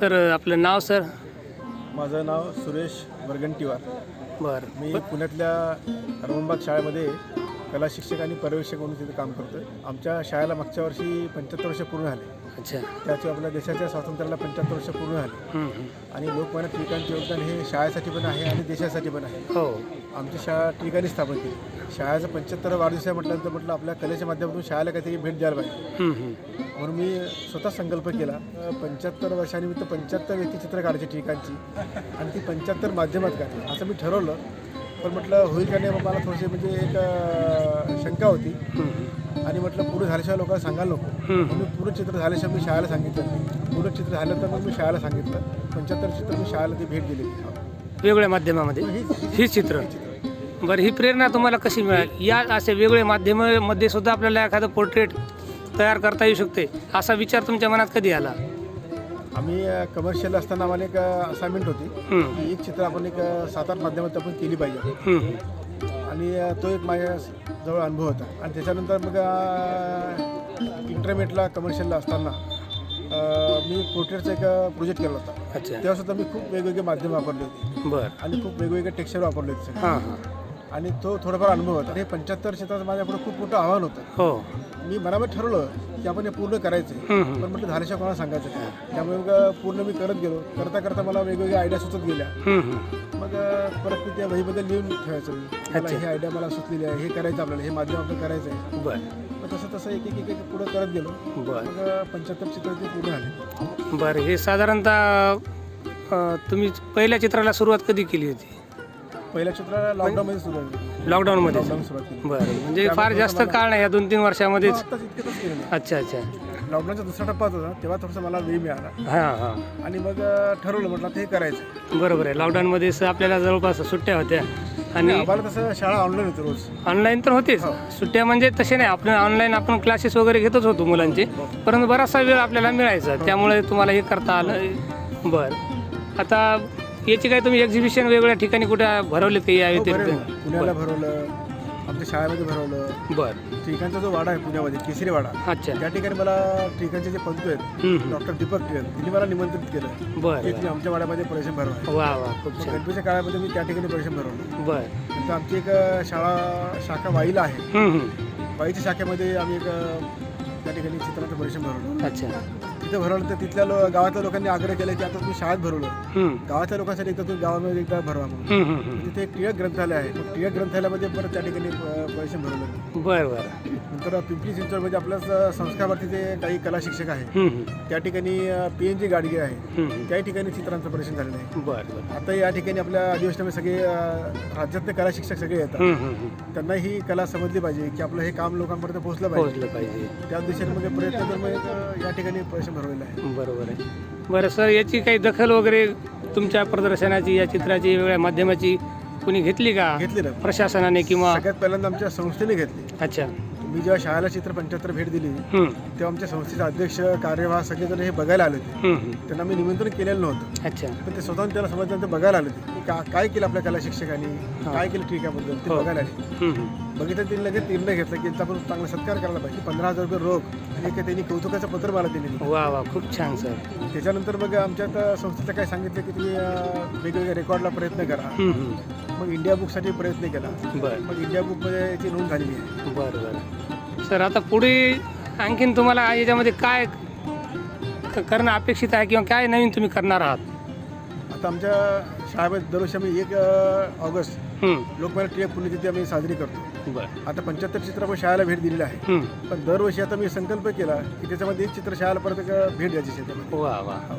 Sir आपलं नाव sir? माझं नाव सुरेश वरगंटीवार बरं. मी पुण्यातल्या रमणबाग शाळेमध्ये कला शिक्षक आणि पर्यवेक्षक म्हणून तिथे काम करतो आमच्या शाळेला मागच्या वर्षी पंच्याहत्तर वर्ष पूर्ण झाले. अच्छा. त्याचे आपल्या देशाच्या स्वातंत्र्याला पंच्याहत्तर वर्ष पूर्ण झाले. आणि लोकमान्य टिळकांचे योगदान हे शाळेसाठी पण आहे आणि देशासाठी पण आहे. हो. आमची शाळा टिळकांनी स्थापन केली. शाळेचा पंच्याहत्तर वाढदिवस आहे म्हटल्यानंतर म्हटलं आपल्या कलेच्या माध्यमातून शाळेला काहीतरी भेट द्यायला पाहिजे. म्हणून मी स्वतः संकल्प केला पंच्याहत्तर वर्षानिमित्त पंच्याहत्तर व्यक्तिचित्र काढायची ठिकाणची आणि ती पंच्याहत्तर माध्यमात काढली. असं मी ठरवलं. पण म्हटलं होईल का नाही मग मला थोडीशी म्हणजे एक शंका होती. आणि म्हटलं पूर्ण झाल्याशिवाय लोकांना सांगायला नको. म्हणून पूर्ण चित्र झाल्याशिवाय मी शाळेला सांगितलं नाही. पूर्ण चित्र झालं तर मग मी शाळेला सांगितलं. पंच्याहत्तर चित्र मी शाळेला ती भेट दिली. वेगळ्या माध्यमामध्ये? ही चित्र. बरं ही प्रेरणा तुम्हाला कशी मिळाली? या असे वेगळे माध्यमामध्ये सुद्धा आपल्याला एखादं पोर्ट्रेट तयार करता येऊ शकते असा विचार तुमच्या मनात कधी आला? आम्ही कमर्शियल असताना आम्हाला एक असाइनमेंट होती. हं, की एक चित्र आपण एक सात आठ माध्यमात आपण केली पाहिजे. आणि तो एक माझ्या जवळ अनुभव होता. आणि त्याच्यानंतर मग इंटरमिडिएटला कमर्शियलला असताना मी पोर्ट्रेटचा एक प्रोजेक्ट केला होता. अच्छा. तेव्हा सुद्धा मी खूप वेगवेगळे माध्यम वापरले होते. बरं. आणि खूप वेगवेगळे टेक्स्चर वापरले होते. हां हां. आणि तो थोडाफार अनुभव होता. हे पंच्याहत्तर क्षेत्रात माझ्यापुढे खूप मोठं आव्हान होतं. हो. मी मनामध्ये ठरवलं की आपण हे पूर्ण करायचं आहे. पण म्हटलं झाल्याशिवाय कोणाला सांगायचं. त्यामुळे मग पूर्ण मी करत गेलो. करता करता मला वेगवेगळ्या आयडिया सुचत गेल्या. मग परत मी त्या वहीबद्दल लिहून ठेवायचं. मी मला अच्छा. ही आयडिया मला सुचलेली आहे हे करायचं आपल्याला हे माध्यम आपलं करायचं आहे बरं. मग तसं तसं एक एक एक एक पुढं करत गेलो. बरं. मग पंच्याहत्तर चित्र ते पूर्ण झाले बरं हे साधारणतः अ, तुम्ही पहिल्या चित्राला सुरुवात कधी केली होती? पहिल्या चित्राला लॉकडाऊनमध्ये सुरू झाली लॉकडाऊनमध्ये लॉकडाऊन सुरुवात केली. बरं म्हणजे फार जास्त काळ नाही या दोन तीन वर्षामध्येच आत्ताच इतकंच केलं मी. अच्छा अच्छा. लॉकडाऊनचा दुसरा टप्पा होता तेव्हा थोडासा मला वेळ मिळाला. हां हां. आणि मग ठरवलं म्हटलं आता हे करायचं. बरोबर आहे. लॉकडाऊनमध्ये स- आपल्याला जवळपास सुट्ट्या होत्या. आणि आम्हाला तसं शाळा ऑनलाईन होती रोज. ऑनलाईन तर होतेच. सुट्ट्या म्हणजे तसे नाही. आपण ऑनलाईन आपण क्लासेस वगैरे घेतच होतो मुलांचे. परंतु बराचसा वेळ आपल्याला मिळायचा. त्यामुळे तुम्हाला हे करता आलं. बरं. आता याची काय तुम्ही एक्झिबिशन वेगवेगळ्या ठिकाणी कुठे भरवलेत का या हो, बरं व्यतिरिक्त? ना. पुण्याला भरवलं. आमच्या शाळेमध्ये भरवलं. बरं. ठिकाणचा जो वाडा आहे पुण्यामध्ये केसरी वाडा अच्छा. त्या ठिकाणी मला ठिकाणचे जे पंतू आहेत हम्म, हम्म. डॉक्टर दीपक टिकल त्यांनी मला निमंत्रित केलं. बरं. तुम्ही आमच्या वाड्यामध्ये प्रवेशन भरवा वा वा खूप छान. गणपतीच्या काळामध्ये मी त्या ठिकाणी प्रवेशन भरवलं. बरं. नंतर आमची एक अ, शाळा शाखा वाईला आहे. हम्म, हम्म. वाईच्या शाखेमध्ये आम्ही एक अ, त्या ठिकाणी चित्राचं परीक्षण भरवलं. अच्छा. तिथं भरवलं तर तिथल्या लो गावातल्या लोकांनी आग्रह केला की आता तुम्ही शाळेत भरवलं. गावातल्या लोकांसाठी एकदा तुम्ही गावामध्ये एकदा भरवा म्हणून. तिथे एक टिळक ग्रंथालय आहे. मग टिळक ग्रंथालयामध्ये परत त्या ठिकाणी परीक्षण भरवलं. बरं बरं. नंतर पिंपरी चिंचवडमध्ये आपल्याच अ, संस्कारवरतीचे काही कला शिक्षक आहे त्या ठिकाणी पी एन जी गाडगे आहे. हम्म. त्याही ठिकाणी चित्रांचं परीक्षण झालेलं आहे. बरं आता या ठिकाणी आपल्या अधिवेशनामध्ये सगळे अ, राज्यातले कला शिक्षक सगळे येतात. हम्म, हम्म, हम्म. त्यांना ही कला समजली पाहिजे की आपलं हे काम लोकांपर्यंत पोहोचलं पाहिजे पोहोचलं पाहिजे. त्या दिशेने मग प्रयत्न मग अ, या ठिकाणी पैसे भरवलेला आहे. बरोबर आहे. बरं सर याची काही दखल वगैरे तुमच्या प्रदर्शनाची या चित्राची वेगळ्या माध्यमाची कुणी घेतली का? घेतली ना. प्रशासनाने किंवा सगळ्यात पहिल्यांदा आमच्या संस्थेने घेतली. अच्छा. मी जेव्हा शाळेला चित्र पंच्याहत्तर भेट दिली तेव्हा आमच्या संस्थेचे अध्यक्ष कार्यवाह सगळेजण हे बघायला आले होते. त्यांना मी निमंत्रण केलेलं नव्हतं. अच्छा. पण ते स्वतःहून त्याला समजल्यानंतर बघायला आले होते की काय केलं आपल्या कला शिक्षकांनी काय केलं ठिकाबद्दल ते हो. बघायला आले. बघितलं त्यांनी लगेच निर्णय घेतला की यांचा आपण चांगला सत्कार करायला पाहिजे. पंधरा हजार रुपये रोख आणि एक त्यांनी कौतुकाचं पत्र मला दिलेलं. वा वा खूप छान सर. त्याच्यानंतर मग आमच्यात संस्थेचं काय सांगितलं की तुम्ही वेगवेगळ्या रेकॉर्डला प्रयत्न करा. मग इंडिया बुकसाठी प्रयत्न केला. बरं. मग इंडिया बुकमध्ये याची नोंद झालेली आहे. बरं बरं. सर आता पुढे आणखीन तुम्हाला याच्यामध्ये काय क- करणं अपेक्षित आहे किंवा काय नवीन तुम्ही करणार आहात? आता आमच्या शाळेमध्ये दरवर्षी आम्ही एक अं, ऑगस्ट हम्म, लोकमान्य टिळक पुण्यतिथी आम्ही साजरी करतो. बरं. आता पंच्याहत्तर चित्र आपण शाळेला भेट दिलेली आहे. पण दरवर्षी आता मी संकल्प केला की त्याच्यामध्ये एक चित्र शाळेला परत एक भेट द्यायची त्याच्यामध्ये. वा वा.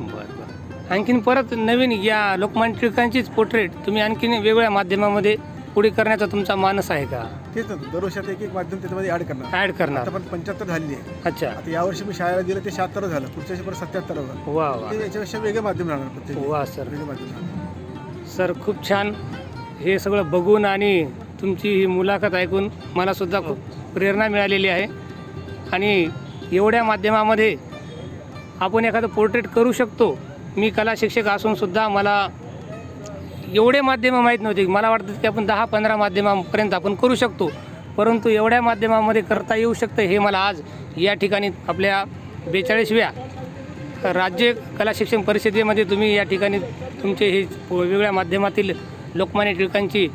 बरं बरं. आणखीन परत नवीन या लोकमान्य टिळकांचीच पोर्ट्रेट तुम्ही आणखीन वेगवेगळ्या माध्यमामध्ये पुढे करण्याचा तुमचा मानस आहे का? तेच ना दरवर्षी आता एक एक माध्यम त्याच्यामध्ये ॲड करणार. ॲड करणार. आता पण पंच्याहत्तर झालेली आहे. अच्छा. आता यावर्षी मी शाळेला दिलं ते शहात्तर झालं. पुढच्या वर्षी परत सत्याहत्तर वा वा. ते याच्यापेक्षा वेगळं माध्यम राहणार प्रत्येक. वा सर. वेगळं माध्यम राहणार. सर खूप छान. हे सगळं बघून आणि तुमची ही मुलाखत ऐकून मला सुद्धा खूप प्रेरणा मिळालेली आहे. आणि एवढ्या माध्यमामध्ये आपण एखादं पोर्ट्रेट करू शकतो. मी कला शिक्षक असूनसुद्धा मला एवढे माध्यमं माहीत नव्हते. मला वाटतं की आपण दहा पंधरा माध्यमांपर्यंत आपण करू शकतो. परंतु एवढ्या माध्यमामध्ये करता येऊ शकतं हे मला आज या ठिकाणी आपल्या बेचाळीसव्या राज्य कला शिक्षण परिषदेमध्ये तुम्ही या ठिकाणी तुमचे हे वेगवेगळ्या माध्यमातील लोकमान्य टिळकांची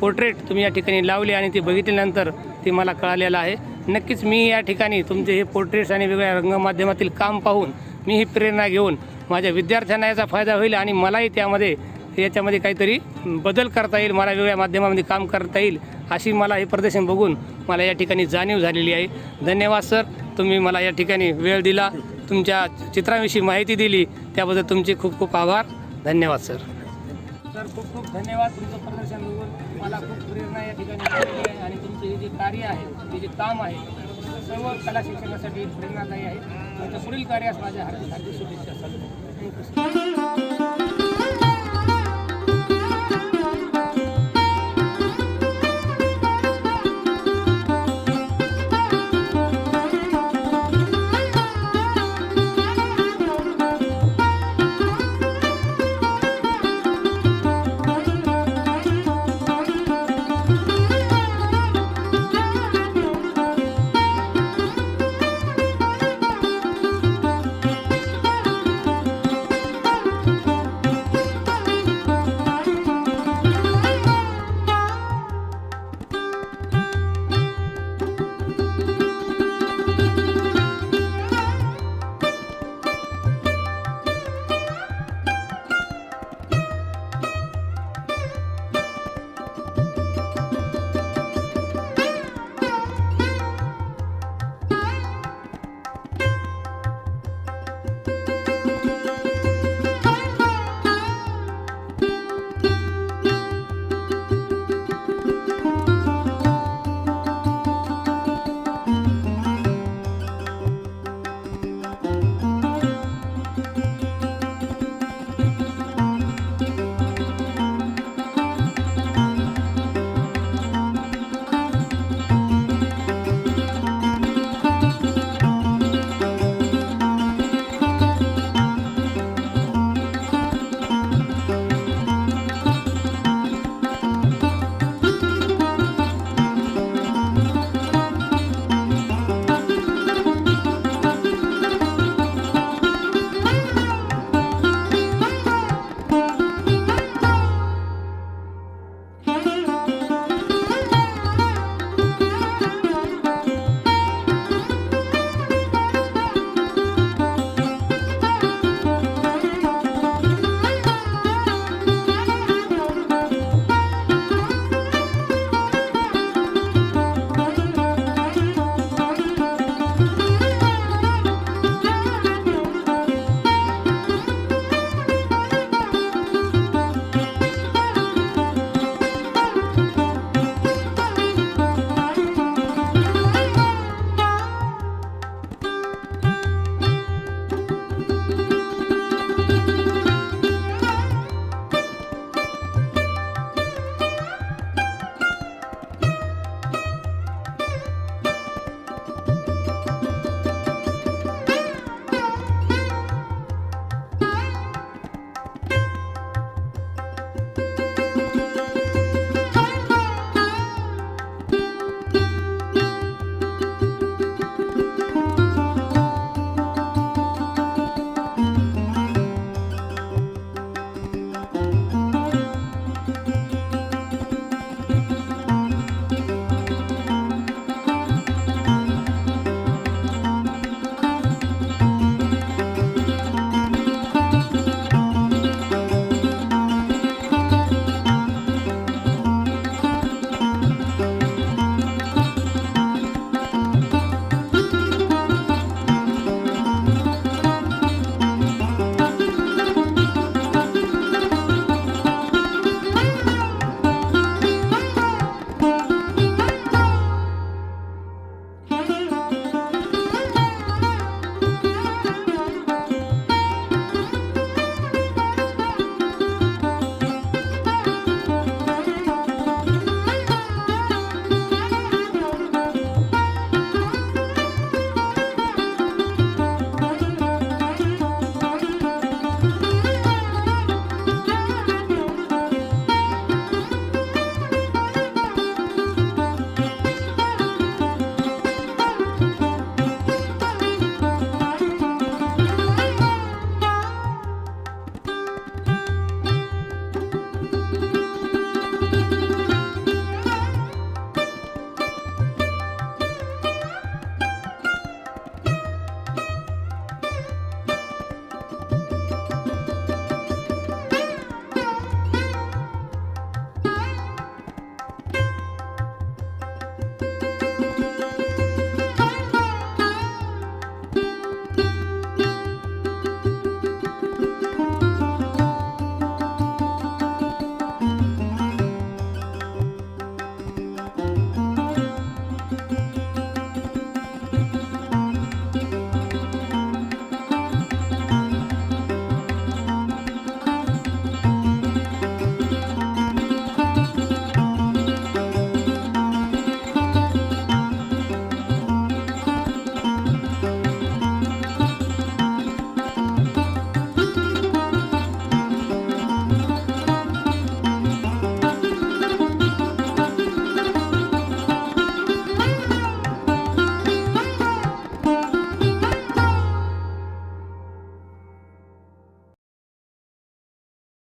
पोर्ट्रेट तुम्ही या ठिकाणी लावली आणि ते बघितल्यानंतर ते मला कळालेलं आहे. नक्कीच मी या ठिकाणी तुमचे हे पोर्ट्रेट्स आणि वेगळ्या रंगमाध्यमातील काम पाहून मी ही प्रेरणा घेऊन माझ्या विद्यार्थ्यांना याचा फायदा होईल आणि मलाही त्यामध्ये याच्यामध्ये काहीतरी बदल करता येईल मला वेगळ्या माध्यमामध्ये काम करता येईल अशी मला हे प्रदर्शन बघून मला या ठिकाणी जाणीव झालेली आहे. धन्यवाद सर. तुम्ही मला या ठिकाणी वेळ दिला तुमच्या चित्राविषयी माहिती दिली त्याबद्दल तुमचे खूप खूप आभार. धन्यवाद सर. सर खूप खूप धन्यवाद तुमचं प्रदर्शन बघून. मला खूप प्रेरणा या ठिकाणी आहे आणि तुमचं हे जे कार्य आहे हे जे काम आहे सर्व कला शिक्षणासाठी प्रेरणादायी आहे तुमच्या पुढील कार्यास माझ्या हार्दिक हार्दिक शुभेच्छा. चालू